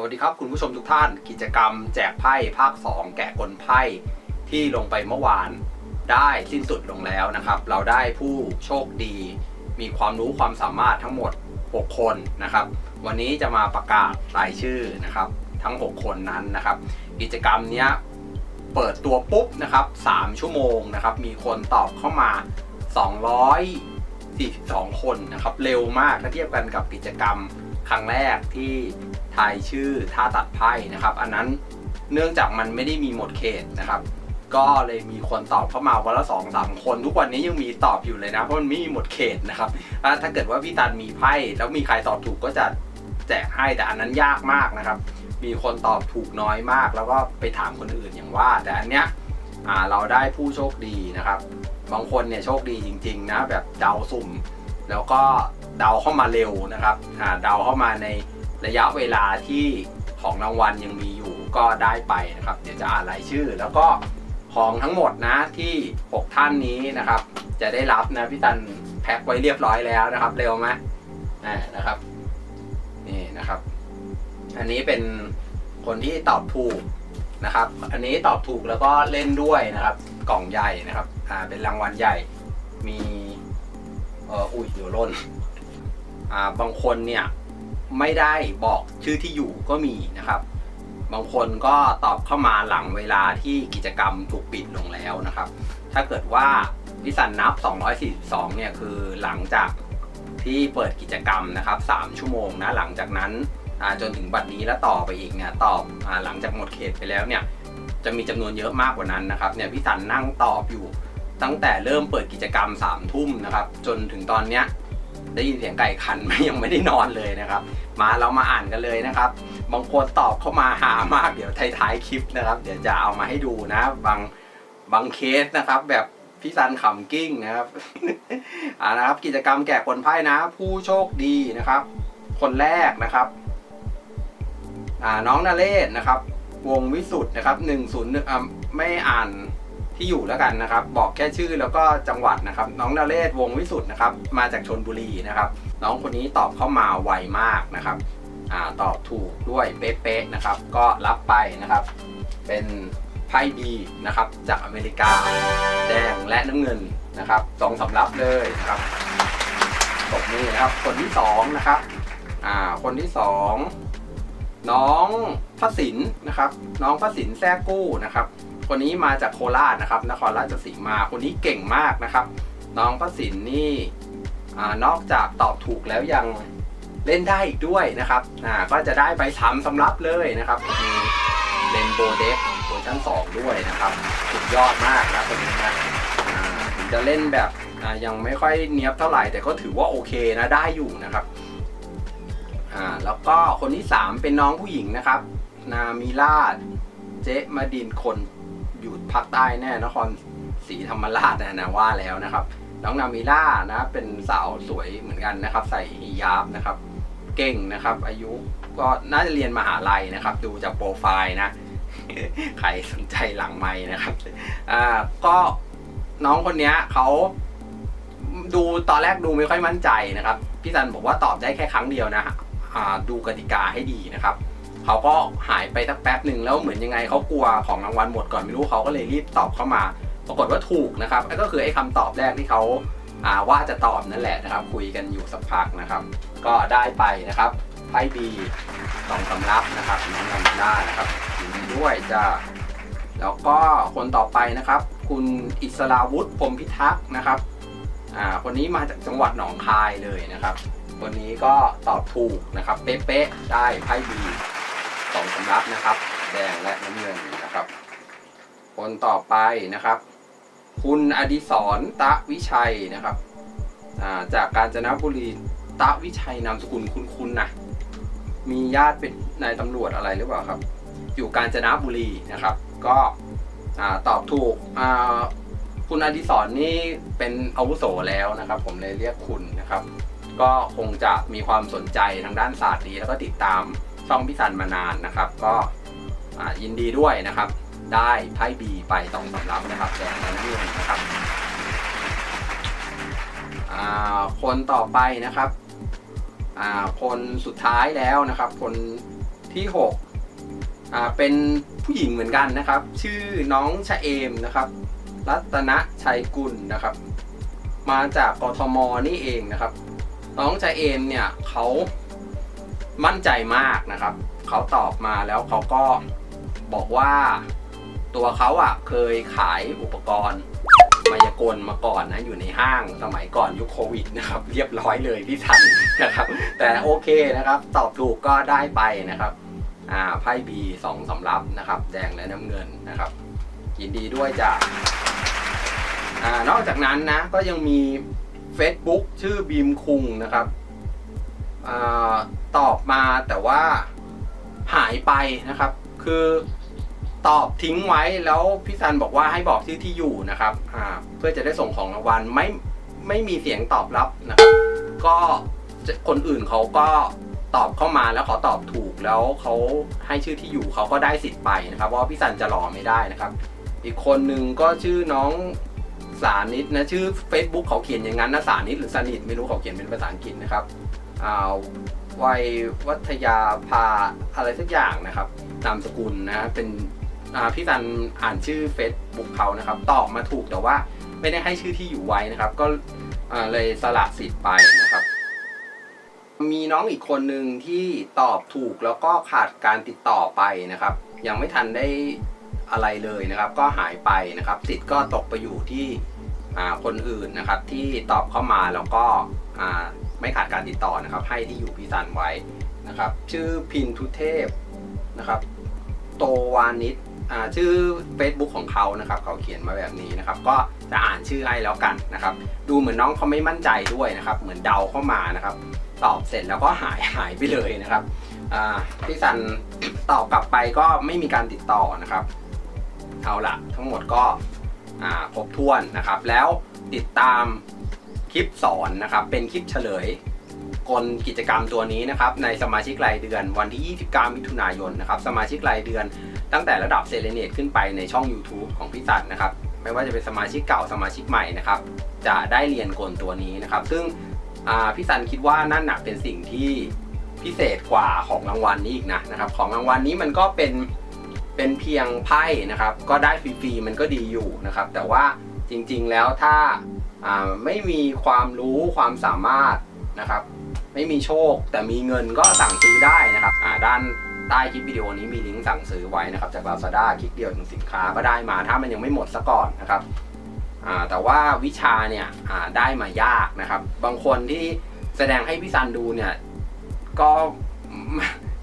สวัสดีครับคุณผู้ชมทุกท่านกิจกรรมแจกไพ่ภาค 2 แกะกลไพ่ที่ลงไปเมื่อวานได้สิ้นสุดลงแล้วนะครับ เราได้ผู้โชคดี มีความรู้ความสามารถทั้งหมด 6 คนนะครับ วันนี้จะมาประกาศรายชื่อนะครับทั้ง 6 คนนั้นนะครับ กิจกรรมเนี้ยเปิดตัวปุ๊บนะครับ 3 ชั่วโมงนะครับ มีคนตอบเข้ามา 242 คนนะครับ เร็วมากถ้าเทียบกันกับกิจกรรมครั้งแรกที่ ทายชื่อท่าตัดไพ่นะครับ อันนั้นเนื่องจากมันไม่ได้มีหมดเขตนะครับ ก็เลยมีคนตอบเข้ามาวันละสองสามคน ทุกวันนี้ยังมีตอบอยู่เลยนะ เพราะมันไม่มีหมดเขตนะครับถ้าเกิดว่าพี่ตันมีไพ่แล้วมีใครตอบถูกก็จะแจกให้แต่อันนั้นยากมากนะครับ มีคนตอบถูกน้อยมาก แล้วก็ไปถามคนอื่นอย่างว่า แต่อันเนี้ยเราได้ผู้โชคดีนะครับ บางคนเนี่ยโชคดีจริง ๆ นะ แบบเดาสุ่ม แล้วก็เดาเข้ามาเร็วนะครับเดาเข้ามาใน ระยะเวลาที่ของรางวัลยังมีอยู่ก็ได้ไปนะครับ เดี๋ยวจะอ่านรายชื่อ แล้วก็ของทั้งหมดนะที่ 6 ท่านนี้นะครับ จะได้รับนะพี่ตันแพ็คไว้เรียบร้อยแล้วนะครับ เร็วไหมนะครับ นี่นะครับ อันนี้เป็นคนที่ตอบถูกนะครับ อันนี้ตอบถูกแล้วก็เล่นด้วยนะครับ กล่องใหญ่นะครับ อ่า เป็นรางวัลใหญ่ มี เอออุ้ยเดี๋ยวล่น อ่า บางคนเนี่ย ไม่ได้บอกชื่อที่อยู่ก็มีนะครับ บางคนก็ตอบเข้ามาหลังเวลาที่กิจกรรมถูกปิดลงแล้วนะครับ ถ้าเกิดว่าพิสันนับ 242 เนี่ยคือหลังจากที่เปิดกิจกรรมนะครับ 3 ชั่วโมงนะหลังจากนั้นจนถึงบัดนี้แล้วต่อไปอีกเนี่ยตอบอหลังจากหมดเขตไปแล้วเนี่ยจะมีจำนวนเยอะมากกว่านั้นนะครับเนี่ยพี่สันนั่งตอบอยู่ตั้งแต่เริ่มเปิดกิจกรรม3ามทุ่มนะครับจนถึงตอนเนี้ย ได้ยินเสียงไก่ขันไหมยังไม่ได้นอนเลยนะครับ มาเรามาอ่านกันเลยนะครับ บางคนตอบเข้ามาหามากเดี๋ยวท้ายๆคลิปนะครับ เดี๋ยวจะเอามาให้ดูนะ บางบางเคสนะครับ แบบพี่ซันขำกิ้งนะครับอ่านะครับ กิจกรรมแกะคนไพ่นะ ผู้โชคดีนะครับ คนแรกนะครับอ่าน้องนาเลศนะครับ วงวิสุทธ์นะครับหนึ่งศูนย์อ่าไม่อ่าน ที่อยู่แล้วกันนะครับ บอกแค่ชื่อแล้วก็จังหวัดนะครับ น้องนาเลศวงวิสุทธ์นะครับ มาจากชนบุรีนะครับ น้องคนนี้ตอบเข้ามาไวมากนะครับอ่าตอบถูกด้วยเป๊ะๆนะครับ ก็รับไปนะครับ เป็นไพ่ดีนะครับ จากอเมริกา แดงและน้ำเงินนะครับสองสำรับเลยนะครับตบมือนะครับ คนที่สองนะครับอ่าคนที่สองน้องพระสินนะครับ น้องพระสินแท้กู้นะครับ คนนี้มาจากโคราชนะครับ นครราชสีมา คนนี้เก่งมากนะครับ น้องพระสินนี่นอกจากตอบถูกแล้วยังเล่นได้อีกด้วยนะครับก็จะได้ไปสามสำรับเลยนะครับมีเลนโบเด็กเวอร์ชัน2ด้วยนะครับ สุดยอดมากนะคนนี้นะถึงจะเล่นแบบยังไม่ค่อยเนี้ยบเท่าไหร่ แต่ก็ถือว่าโอเคนะได้อยู่นะครับอ่าแล้วก็คนที่ 3 เป็นน้องผู้หญิงนะครับ นามิลาดเจ๊มาดินคน ภาคใต้แน่นครศรีธรรมราชนะนะว่าแล้วนะครับ น้องนามิล่านะเป็นสาวสวยเหมือนกันนะครับ ใส่ฮิญาบนะครับ เก่งนะครับ อายุก็น่าจะเรียนมหาลัยนะครับ ดูจากโปรไฟล์นะใครสนใจหลังไม้นะครับอ่าก็น้องคนนี้เขาดูตอนแรกดูไม่ค่อยมั่นใจนะครับ พี่ซันบอกว่าตอบได้แค่ครั้งเดียวนะอ่าดูกติกาให้ดีนะครับ เขาก็หายไปสักแป๊บหนึ่งแล้วเหมือนยังไงเขากลัวของรางวัลหมดก่อนไม่รู้เขาก็เลยรีบตอบเข้ามา ปรากฏว่าถูกนะครับก็คือไอ้คำตอบแรกที่เขาอาว่าจะตอบนั่นแหละนะครับ คุยกันอยู่สักพักนะครับ ก็ได้ไปนะครับไพ่บีสองสำรับนะครับน้องนำได้นะครับด้วยจ้าแล้วก็คนต่อไปนะครับ คุณอิสราวุฒิพรมพิทักษ์นะครับอ่าคนนี้มาจากจังหวัดหนองคายเลยนะครับคนนี้ก็ตอบถูกนะครับ เป๊ะๆได้ไพ่บี สองสำรับนะครับ แดงและน้ำเงินนะครับ คนต่อไปนะครับ คุณอดิศรตะวิชัยนะครับาจากกาญจนบุรีตะวิชัยนามสกุลคุณคุณนะมีญาติเป็นนายตำรวจอะไรหรือเปล่าครับ อยู่กาญจนบุรีนะครับ ก็ตอบถูกคุณอดิศรนี่เป็นอาวุโสแล้วนะครับ ผมเลยเรียกคุณนะครับ ก็คงจะมีความสนใจทางด้านศาสตร์นี้แล้วก็ติดตาม ช่องพิสันมานานนะครับ ก็ยินดีด้วยนะครับ ได้ไพ่บีไปสองสำรับนะครับแดงและน้ำเงินนะครับคนต่อไปนะครับคนสุดท้ายแล้วนะครับ คนที่6เป็นผู้หญิงเหมือนกันนะครับ ชื่อน้องชะเอมนะครับ รัตนชัยกุลนะครับ มาจากกทมนี่เองนะครับ น้องชะเอมเนี่ยเขา มั่นใจมากนะครับ เขาตอบมาแล้วเขาก็บอกว่าตัวเขาอะเคยขายอุปกรณ์มายากลมาก่อนนะอยู่ในห้างสมัยก่อนยุคโควิดนะครับ เรียบร้อยเลยพี่ทันนะครับ แต่โอเคนะครับ ตอบถูกก็ได้ไปนะครับอ่าไพ่บีสองสำรับนะครับ แดงและน้ำเงินนะครับยินดีด้วยจ้ะอ่านอกจากนั้นนะก็ยังมี Facebook ชื่อบีมคุงนะครับ ตอบมาแต่ว่าหายไปนะครับ คือตอบทิ้งไว้แล้วพี่ซันบอกว่าให้บอกชื่อที่อยู่นะครับเพื่อจะได้ส่งของรางวัลไม่ไม่มีเสียงตอบรับนะครับก็คนอื่นเขาก็ตอบเข้ามาแล้วเขาตอบถูกแล้วเขาให้ชื่อที่อยู่เขาก็ได้สิทธิ์ไปนะครับเพราะว่าพี่ซันจะรอไม่ได้นะครับ อีกคนนึงก็ชื่อน้องสานิตนะชื่อ Facebook เขาเขียนอย่างนั้นนะสานิตหรือสานิตไม่รู้เขาเขียนเป็นภาษาอังกฤษนะครับ วัยวัฒยาภาอะไรสักอย่างนะครับนามสกุลนะเป็นพี่ซันอ่านชื่อ Facebook เขานะครับ ตอบมาถูกแต่ว่าไม่ได้ให้ชื่อที่อยู่ไว้นะครับ ก็เลยสละสิทธิ์ไปนะครับ มีน้องอีกคนหนึ่งที่ตอบถูกแล้วก็ขาดการติดต่อไปนะครับ ยังไม่ทันได้อะไรเลยนะครับ ก็หายไปนะครับสิทธิ์ก็ตกไปอยู่ที่คนอื่นนะครับ ที่ตอบเข้ามาแล้วก็ ไม่ขาดการติดต่อนะครับ ให้ที่อยู่พี่ซันไว้นะครับ ชื่อพินทุเทพนะครับ โตวานิชอ่าชื่อ Facebook ของเขานะครับเขาเขียนมาแบบนี้นะครับ ก็จะอ่านชื่อให้แล้วกันนะครับ ดูเหมือนน้องเขาไม่มั่นใจด้วยนะครับ เหมือนเดาเข้ามานะครับ ตอบเสร็จแล้วก็หายหายไปเลยนะครับอ่าพี่ซันตอบกลับไปก็ไม่มีการติดต่อนะครับเอาละทั้งหมดก็อ่าครบถ้วนนะครับ แล้วติดตาม คลิปสอนนะครับ เป็นคลิปเฉลยกลกิจกรรมตัวนี้นะครับ ในสมาชิกรายเดือนวันที่ 29 มิถุนายนนะครับ สมาชิกรายเดือนตั้งแต่ระดับเซเลเนตขึ้นไปในช่อง YouTube ของพี่ตัดนะครับ ไม่ว่าจะเป็นสมาชิกเก่าสมาชิกใหม่นะครับ จะได้เรียนกลตัวนี้นะครับ ซึ่งพี่ซันคิดว่านั่นหนักเป็นสิ่งที่พิเศษกว่าของรางวัลนี้อีกนะนะครับ ของรางวัลนี้มันก็เป็นเป็นเพียงไพ่นะครับ ก็ได้ฟรีๆมันก็ดีอยู่นะครับ แต่ว่าจริงๆแล้วถ้า ไม่มีความรู้ความสามารถนะครับ ไม่มีโชคแต่มีเงินก็สั่งซื้อได้นะครับด้านใต้คลิปวิดีโอนี้มีลิงก์สั่งซื้อไว้นะครับ จาก Lazada คลิกเดียวถึงสินค้าก็ได้มาถ้ามันยังไม่หมดซะก่อนนะครับแต่ว่าวิชาเนี่ยได้มายากนะครับ บางคนที่แสดงให้พี่ซันดูเนี่ยก็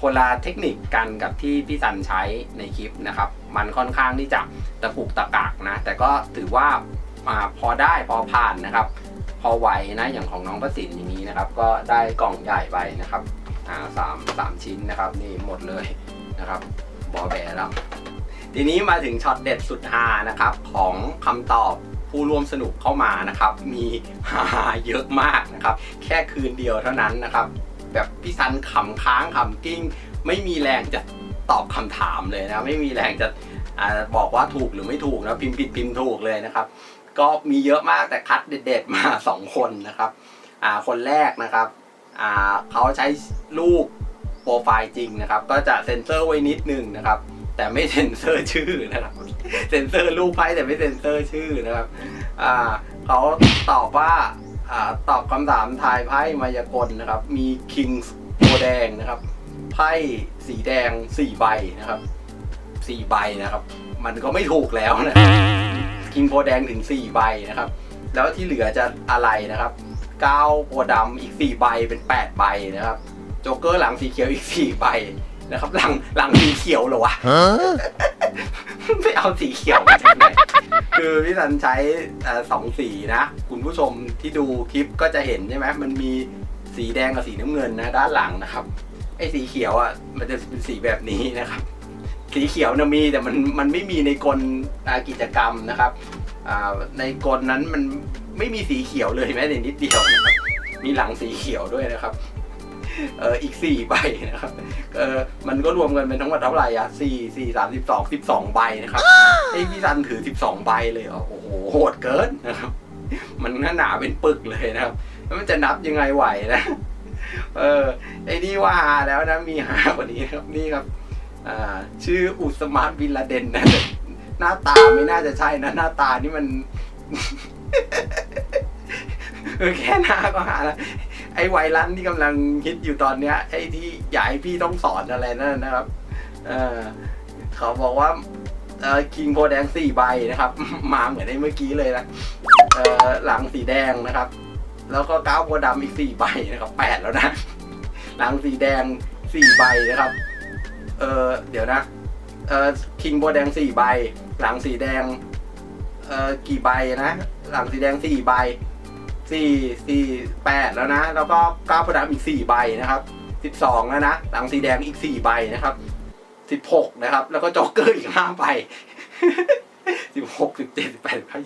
คนละเทคนิคกันกับที่พี่ซันใช้ในคลิปนะครับ มันค่อนข้างที่จะตะกุกตะกักนะ แต่ก็ถือว่า อ่าพอได้พอผ่านนะครับ พอไหวนะอย่างของน้องประสิทธิ์อย่างนี้นะครับ ก็ได้กล่องใหญ่ไปนะครับอ่าสามสามชิ้นนะครับ นี่หมดเลยนะครับบอแบแล้วทีนี้มาถึงช็อตเด็ดสุดฮานะครับ ของคำตอบผู้ร่วมสนุกเข้ามานะครับ มีฮาเยอะมากนะครับ แค่คืนเดียวเท่านั้นนะครับ แบบพี่ซันขำค้างขำกิ้ง ไม่มีแรงจะตอบคำถามเลยนะ ไม่มีแรงจะอบอกว่าถูกหรือไม่ถูกนะพิมพ์ผิดพิมพ์ถูกเลยนะครับ ก็มีเยอะมากแต่คัดเด็ดๆมา 2 คนนะครับอ่าคนแรกนะครับอ่าเขาใช้รูปโปรไฟล์จริงนะครับ ก็จะเซ็นเซอร์ไว้นิดนึงนะครับ แต่ไม่เซ็นเซอร์ชื่อนะครับเซ็นเซอร์รูปไพ่แต่ไม่เซ็นเซอร์ชื่อนะครับอ่าเขาตอบว่าอ่าตอบคำถามทายไพ่มายากลนะครับ มีคิงโบแดงนะครับไพ่สีแดงสี่ใบนะครับสี่ใบนะครับ มันก็ไม่ถูกแล้วนะ คิงโพแดงถึงสี่ใบนะครับ แล้วที่เหลือจะอะไรนะครับเก้าโพดำอีกสี่ใบเป็นแปดใบนะครับ โจ๊กเกอร์หลังสีเขียวอีกสี่ใบนะครับ หลังหลังสีเขียวเหรอวะไม่เอาสีเขียวมาจากไหนคือพี่สันใช้เอ่อสองสีนะ คุณผู้ชมที่ดูคลิปก็จะเห็นใช่ไหมมันมีสีแดงกับสีน้ำเงินนะด้านหลังนะครับไอ้สีเขียวอะมันจะเป็นสีแบบนี้นะครับ สีเขียวนะมีแต่มันมันไม่มีในกลอ่ากิจกรรมนะครับอ่าในกลนั้นมันไม่มีสีเขียวเลยแม้แต่นิดเดียวนะครับมีหลังสีเขียวด้วยนะครับเอออีกสี่ใบนะครับเออมันก็รวมกันเป็นทั้งหมดเท่าไหร่อะสี่สี่สามสิบสองสิบสองใบนะครับไอ้พี่ซันถือสิบสองใบเลยเหรอโอ้โหโหดเกินนะครับ มันหนาเป็นปึกเลยนะครับ แล้วมันจะนับยังไงไหวนะ เออไอ้นี่ว่าแล้วนะมีหากว่านี้นะครับนี่ครับอ่า ชื่ออุสมาบินลาเดนนะหน้าตาไม่น่าจะใช่นะ หน้าตานี่มันเออแค่หน้าก็หาแล้วไอ้ไวรัสที่กำลังฮิตอยู่ตอนเนี้ยไอ้ที่อยากให้พี่ต้องสอนอะไรนั่นนะครับเออเขาบอกว่าเออคิงโพแดงสี่ใบนะครับ มาเหมือนในเมื่อกี้เลยนะเออหลังสีแดงนะครับ แล้วก็ก้าวโพดำอีกสี่ใบนะครับแปดแล้วนะ หลังสีแดงสี่ใบนะครับ เออเดี๋ยวนะ เออคิงโพแดงสี่ใบ หลังสีแดง เออกี่ใบนะ หลังสีแดงสี่ใบสี่สี่แปดแล้วนะ แล้วก็ก้าวโพดำอีกสี่ใบนะครับสิบสองแล้วนะ หลังสีแดงอีกสี่ใบนะครับสิบหกนะครับ แล้วก็จ็อกเกอร์อีกห้าใบสิบหกสิบเจ็ดสิบแปดสิบเก้า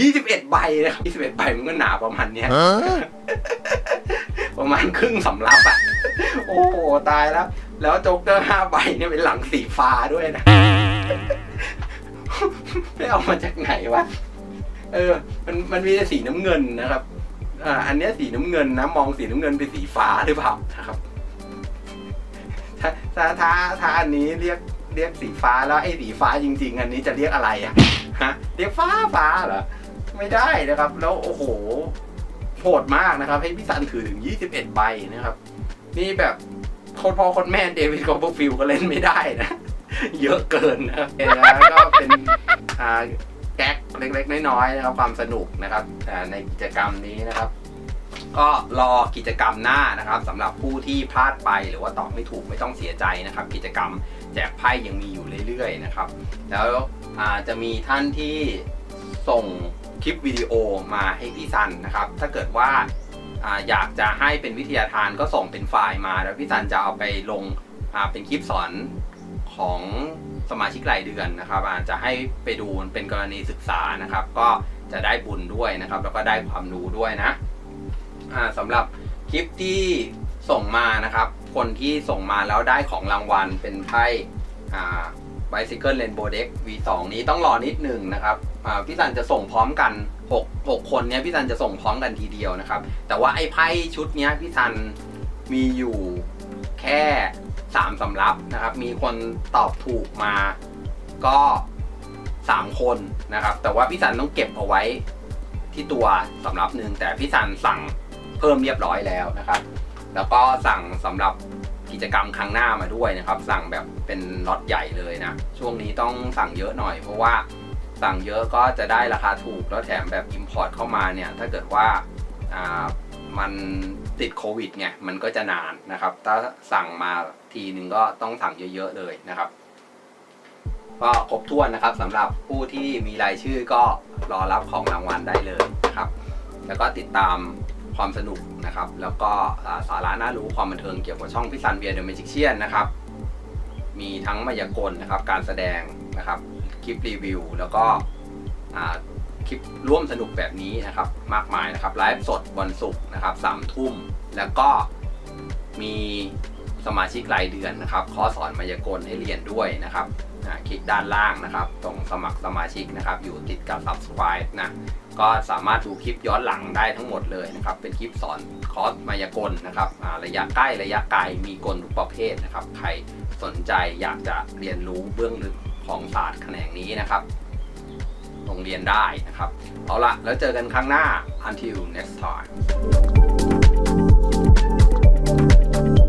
ยี่สิบเอ็ดใบนะครับยี่สิบเอ็ดใบมันก็หนาประมาณเนี้ยประมาณครึ่งสำรับอะโอ้โห ตายแล้ว แล้วโจ๊กเกอร์ห้าใบเนี่ยเป็นหลังสีฟ้าด้วยนะไม่เอามาจากไหนวะ เออ มันมันมีแต่สีน้ำเงินนะครับ อ่า อันเนี้ยสีน้ำเงินนะ มองสีน้ำเงินเป็นสีฟ้าหรือเปล่านะครับ ถ้าถ้าถ้าถ้าอันนี้เรียกเรียกสีฟ้าแล้วไอ้สีฟ้าจริง ๆ อันนี้จะเรียกอะไรอะฮะ เรียกฟ้าฟ้าเหรอ ไม่ได้นะครับ แล้วโอ้โหโหดมากนะครับ ให้พี่ซันถือถึง 21 ใบนะครับ นี่แบบ โคนพ่อโคนแม่เดวิดคอปเปอร์ฟิลก็เล่นไม่ได้นะ เยอะเกินนะแล้วก็เป็นแก๊กเล็กๆ น้อยๆนะครับความสนุกนะครับในกิจกรรมนี้นะครับ ก็รอกิจกรรมหน้านะครับสำหรับผู้ที่พลาดไปหรือว่าตอบไม่ถูกไม่ต้องเสียใจนะครับ กิจกรรมแจกไพ่ยังมีอยู่เรื่อยๆนะครับ แล้วจะมีท่านที่ส่งคลิปวิดีโอมาให้พี่ซันนะครับ ถ้าเกิดว่า อยากจะให้เป็นวิทยาทานก็ส่งเป็นไฟล์มา แล้วพี่ซันจะเอาไปลงเป็นคลิปสอนของสมาชิกรายเดือนนะครับอาจจะให้ไปดูเป็นกรณีศึกษานะครับ ก็จะได้บุญด้วยนะครับ แล้วก็ได้ความรู้ด้วยนะสำหรับคลิปที่ส่งมานะครับ คนที่ส่งมาแล้วได้ของรางวัลเป็นไพ่ Bicycle Rainbow Deck V2 นี้ต้องรอนิดหนึ่งนะครับพี่ซันจะส่งพร้อมกัน 6 6คนเนี้ยพี่ซันจะส่งพร้อมกันทีเดียวนะครับ แต่ว่าไอ้ไพ่ชุดเนี้ยพี่ซันมีอยู่แค่3สำรับนะครับ มีคนตอบถูกมาก็ 3 คนนะครับ แต่ว่าพี่ซันต้องเก็บเอาไว้ที่ตัวสำรับหนึ่งแต่พี่ซันสั่งเพิ่มเรียบร้อยแล้วนะครับ แล้วก็สั่งสำหรับกิจกรรมครั้งหน้ามาด้วยนะครับ สั่งแบบเป็นล็อตใหญ่เลยนะ ช่วงนี้ต้องสั่งเยอะหน่อยเพราะว่า สั่งเยอะก็จะได้ราคาถูก แล้วแถมแบบ Import เข้ามาเนี่ย ถ้าเกิดว่ามันติดโควิดไงมันก็จะนานนะครับ ถ้าสั่งมาทีนึงก็ต้องสั่งเยอะ ๆ เลยนะครับ ก็ครบถ้วนนะครับสำหรับผู้ที่มีรายชื่อก็รอรับของรางวัลได้เลยนะครับ แล้วก็ติดตามความสนุกนะครับ แล้วก็อ่าสาระน่ารู้ความบันเทิงเกี่ยวกับช่องพิซันเบียร์เดอะเมจิกเชียนนะครับ มีทั้งมายากลนะครับ การแสดงนะครับ คลิปรีวิว แล้วก็คลิปร่วมสนุกแบบนี้นะครับ มากมายนะครับไลฟ์สดวันศุกร์นะครับสามทุ่ม แล้วก็มีสมาชิกรายเดือนนะครับคอร์สอนมายากลให้เรียนด้วยนะครับคลิกด้านล่างนะครับ ตรงสมัครสมาชิกนะครับ อยู่ติดกับ subscribe นะก็สามารถดูคลิปย้อนหลังได้ทั้งหมดเลยนะครับ เป็นคลิปสอนคอร์สมายากลนะครับระยะใกล้ระยะไกลมีกลทุกประเภทนะครับ ใครสนใจอยากจะเรียนรู้เบื้องลึก ของศาสตร์แขนงนี้นะครับ โรงเรียนได้นะครับ เอาละแล้วเจอกันครั้งหน้า until next time